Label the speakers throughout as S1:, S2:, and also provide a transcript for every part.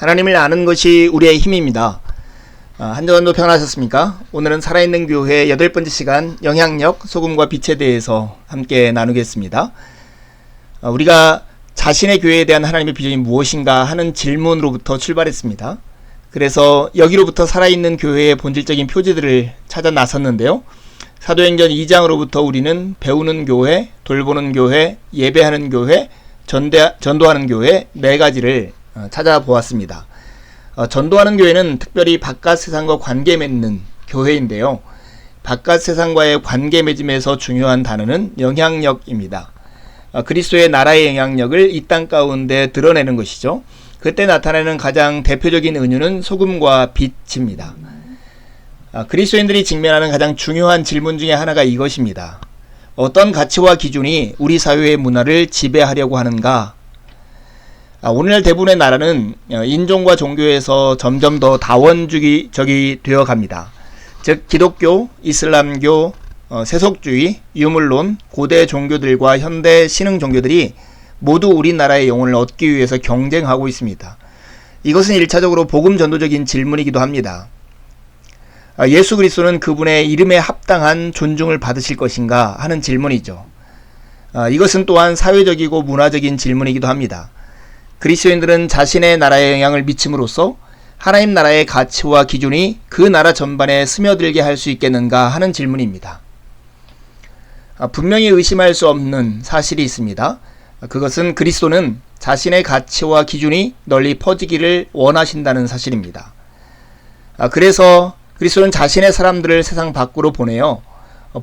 S1: 하나님을 아는 것이 우리의 힘입니다. 아, 한 주간도 평안하셨습니까? 오늘은 살아있는 교회 여덟 번째 시간 영향력, 소금과 빛에 대해서 함께 나누겠습니다. 아, 우리가 자신의 교회에 대한 하나님의 비전이 무엇인가 하는 질문으로부터 출발했습니다. 그래서 여기로부터 살아있는 교회의 본질적인 표지들을 찾아 나섰는데요. 사도행전 2장으로부터 우리는 배우는 교회, 돌보는 교회, 예배하는 교회, 전대, 전도하는 교회 네 가지를 어, 찾아보았습니다. 어, 전도하는 교회는 특별히 바깥 세상과 관계 맺는 교회인데요. 바깥 세상과의 관계 맺음에서 중요한 단어는 영향력입니다. 어, 그리스도의 나라의 영향력을 이 땅 가운데 드러내는 것이죠. 그때 나타나는 가장 대표적인 은유는 소금과 빛입니다. 아, 그리스도인들이 직면하는 가장 중요한 질문 중에 하나가 이것입니다. 어떤 가치와 기준이 우리 사회의 문화를 지배하려고 하는가? 아, 오늘날 대부분의 나라는 어, 인종과 종교에서 점점 더 다원주의적이 되어 갑니다. 즉 기독교, 이슬람교, 어, 세속주의, 유물론, 고대 종교들과 현대 신흥 종교들이 모두 우리나라의 영혼을 얻기 위해서 경쟁하고 있습니다. 이것은 일차적으로 복음 전도적인 질문이기도 합니다. 아, 예수 그리스도는 그분의 이름에 합당한 존중을 받으실 것인가 하는 질문이죠. 아, 이것은 또한 사회적이고 문화적인 질문이기도 합니다. 그리스도인들은 자신의 나라에 영향을 미침으로써 하나님 나라의 가치와 기준이 그 나라 전반에 스며들게 할 수 있겠는가 하는 질문입니다. 아, 분명히 의심할 수 없는 사실이 있습니다. 아, 그것은 그리스도는 자신의 가치와 기준이 널리 퍼지기를 원하신다는 사실입니다. 아, 그래서 그리스도는 자신의 사람들을 세상 밖으로 보내어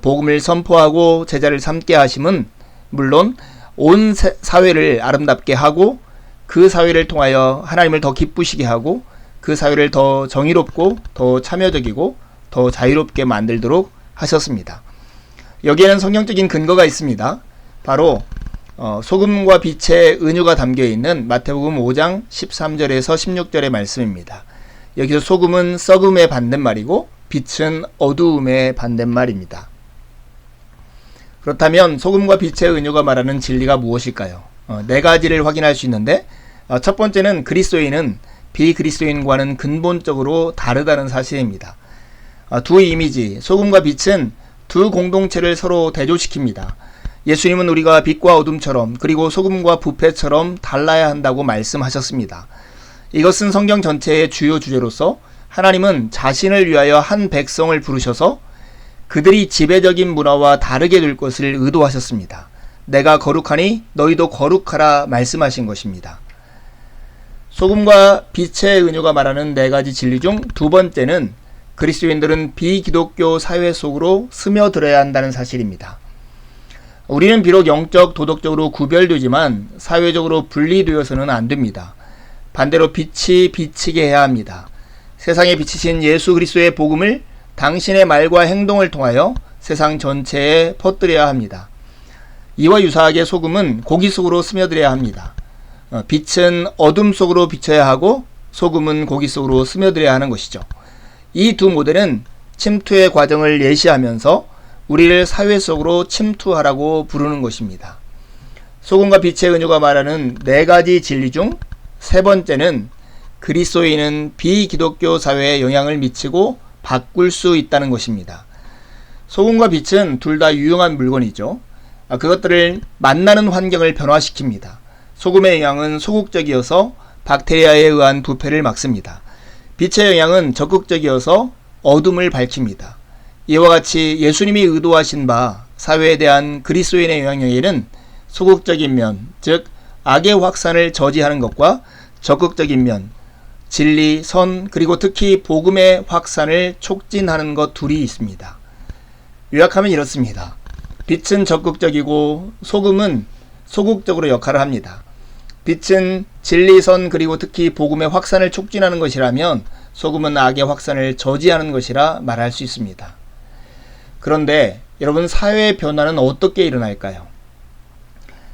S1: 복음을 선포하고 제자를 삼게 하심은 물론 온 사회를 아름답게 하고 그 사회를 통하여 하나님을 더 기쁘시게 하고 그 사회를 더 정의롭고 더 참여적이고 더 자유롭게 만들도록 하셨습니다. 여기에는 성경적인 근거가 있습니다. 바로 어, 소금과 빛의 은유가 담겨 있는 마태복음 5장 13절에서 16절의 말씀입니다. 여기서 소금은 썩음의 반대말이고 빛은 어두움의 반대말입니다. 그렇다면 소금과 빛의 은유가 말하는 진리가 무엇일까요? 어, 네 가지를 확인할 수 있는데 어, 첫 번째는 그리스도인은 비그리스도인과는 근본적으로 다르다는 사실입니다. 어, 두 이미지 소금과 빛은 두 공동체를 서로 대조시킵니다. 예수님은 우리가 빛과 어둠처럼 그리고 소금과 부패처럼 달라야 한다고 말씀하셨습니다. 이것은 성경 전체의 주요 주제로서 하나님은 자신을 위하여 한 백성을 부르셔서 그들이 지배적인 문화와 다르게 될 것을 의도하셨습니다. 내가 거룩하니 너희도 거룩하라 말씀하신 것입니다. 소금과 빛의 은유가 말하는 네 가지 진리 중 두 번째는 그리스도인들은 비기독교 사회 속으로 스며들어야 한다는 사실입니다. 우리는 비록 영적, 도덕적으로 구별되지만 사회적으로 분리되어서는 안 됩니다. 반대로 빛이 비치게 해야 합니다. 세상에 비치신 예수 그리스도의 복음을 당신의 말과 행동을 통하여 세상 전체에 퍼뜨려야 합니다. 이와 유사하게 소금은 고기 속으로 스며들어야 합니다. 어, 빛은 어둠 속으로 비쳐야 하고 소금은 고기 속으로 스며들어야 하는 것이죠. 이 두 모델은 침투의 과정을 예시하면서 우리를 사회 속으로 침투하라고 부르는 것입니다. 소금과 빛의 은유가 말하는 네 가지 진리 중 세 번째는 그리스도인은 비기독교 사회에 영향을 미치고 바꿀 수 있다는 것입니다. 소금과 빛은 둘 다 유용한 물건이죠. 아, 그것들을 만나는 환경을 변화시킵니다. 소금의 영향은 소극적이어서 박테리아에 의한 부패를 막습니다. 빛의 영향은 적극적이어서 어둠을 밝힙니다. 이와 같이 예수님이 의도하신 바 사회에 대한 그리스도인의 영향력에는 소극적인 면, 즉 악의 확산을 저지하는 것과 적극적인 면, 진리, 선, 그리고 특히 복음의 확산을 촉진하는 것 둘이 있습니다. 요약하면 이렇습니다. 빛은 적극적이고 소금은 소극적으로 역할을 합니다. 빛은 진리선 그리고 특히 복음의 확산을 촉진하는 것이라면 소금은 악의 확산을 저지하는 것이라 말할 수 있습니다. 그런데 여러분 사회의 변화는 어떻게 일어날까요?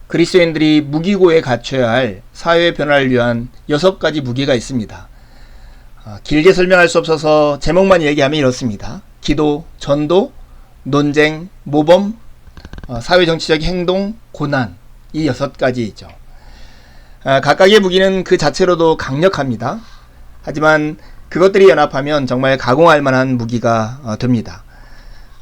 S1: 그리스도인들이 무기고에 갖춰야 할 사회 변화를 위한 여섯 가지 무기가 있습니다. 아, 길게 설명할 수 없어서 제목만 얘기하면 이렇습니다. 기도, 전도, 논쟁, 모범, 어, 사회정치적 행동, 고난 이 여섯 가지이죠. 아, 각각의 무기는 그 자체로도 강력합니다. 하지만 그것들이 연합하면 정말 가공할 만한 무기가 어, 됩니다.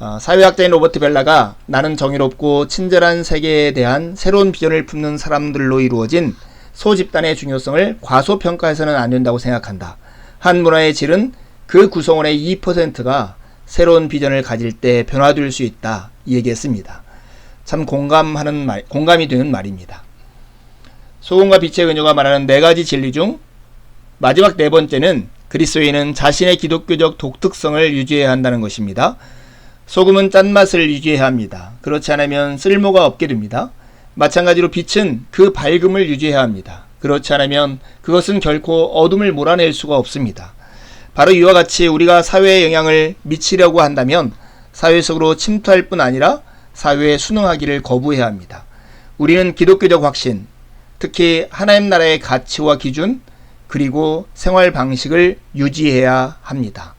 S1: 어, 사회학자인 로버트 벨라가 나는 정의롭고 친절한 세계에 대한 새로운 비전을 품는 사람들로 이루어진 소집단의 중요성을 과소평가해서는 안 된다고 생각한다. 한 문화의 질은 그 구성원의 2%가 새로운 비전을 가질 때 변화될 수 있다. 이 얘기했습니다. 참 공감하는 말, 공감이 되는 말입니다. 소금과 빛의 은유가 말하는 네 가지 진리 중 마지막 네 번째는 그리스도인은 자신의 기독교적 독특성을 유지해야 한다는 것입니다. 소금은 짠맛을 유지해야 합니다. 그렇지 않으면 쓸모가 없게 됩니다. 마찬가지로 빛은 그 밝음을 유지해야 합니다. 그렇지 않으면 그것은 결코 어둠을 몰아낼 수가 없습니다. 바로 이와 같이 우리가 사회에 영향을 미치려고 한다면 사회 속으로 침투할 뿐 아니라 사회에 순응하기를 거부해야 합니다. 우리는 기독교적 확신, 특히 하나님 나라의 가치와 기준, 그리고 생활 방식을 유지해야 합니다.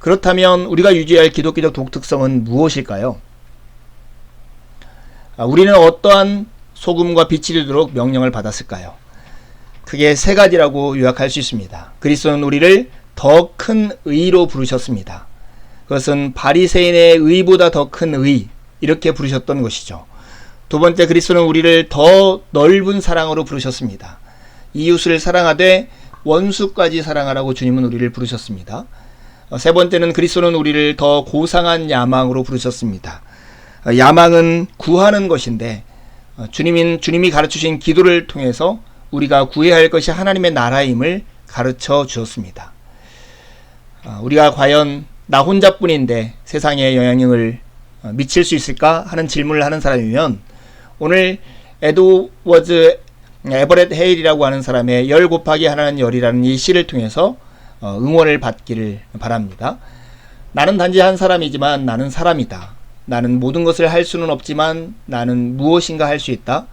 S1: 그렇다면 우리가 유지할 기독교적 독특성은 무엇일까요? 아, 우리는 어떠한 소금과 빛이 되도록 명령을 받았을까요? 크게 세 가지라고 요약할 수 있습니다. 그리스도는 우리를 더 큰 의로 부르셨습니다. 그것은 바리새인의 의보다 더 큰 의, 이렇게 부르셨던 것이죠. 두 번째 그리스도는 우리를 더 넓은 사랑으로 부르셨습니다. 이웃을 사랑하되 원수까지 사랑하라고 주님은 우리를 부르셨습니다. 어, 세 번째는 그리스도는 우리를 더 고상한 야망으로 부르셨습니다. 어, 야망은 구하는 것인데 어, 주님인 주님이 가르치신 기도를 통해서 우리가 구해야 할 것이 하나님의 나라임을 가르쳐 주었습니다. 우리가 과연 나 혼자뿐인데 세상에 영향력을 미칠 수 있을까 하는 질문을 하는 사람이면 오늘 에드워즈 에버렛 헤일이라고 하는 사람의 열 곱하기 하나는 열이라는 이 시를 통해서 응원을 받기를 바랍니다. 나는 단지 한 사람이지만 나는 사람이다. 나는 모든 것을 할 수는 없지만 나는 무엇인가 할 수 있다.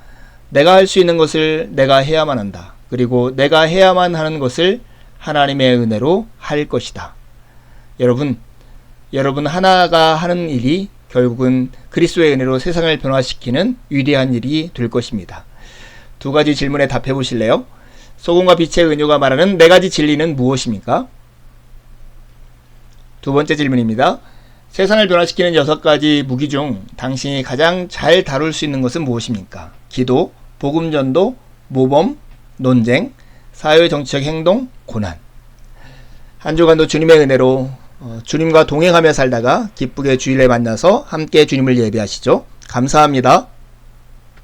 S1: 내가 할 수 있는 것을 내가 해야만 한다. 그리고 내가 해야만 하는 것을 하나님의 은혜로 할 것이다. 여러분, 여러분 하나가 하는 일이 결국은 그리스도의 은혜로 세상을 변화시키는 위대한 일이 될 것입니다. 두 가지 질문에 답해 보실래요? 소금과 빛의 은유가 말하는 네 가지 진리는 무엇입니까? 두 번째 질문입니다. 세상을 변화시키는 여섯 가지 무기 중 당신이 가장 잘 다룰 수 있는 것은 무엇입니까? 기도, 복음 전도, 모범, 논쟁, 사회 정치적 행동, 고난. 한 주간도 주님의 은혜로 어, 주님과 동행하며 살다가 기쁘게 주일에 만나서 함께 주님을 예배하시죠. 감사합니다.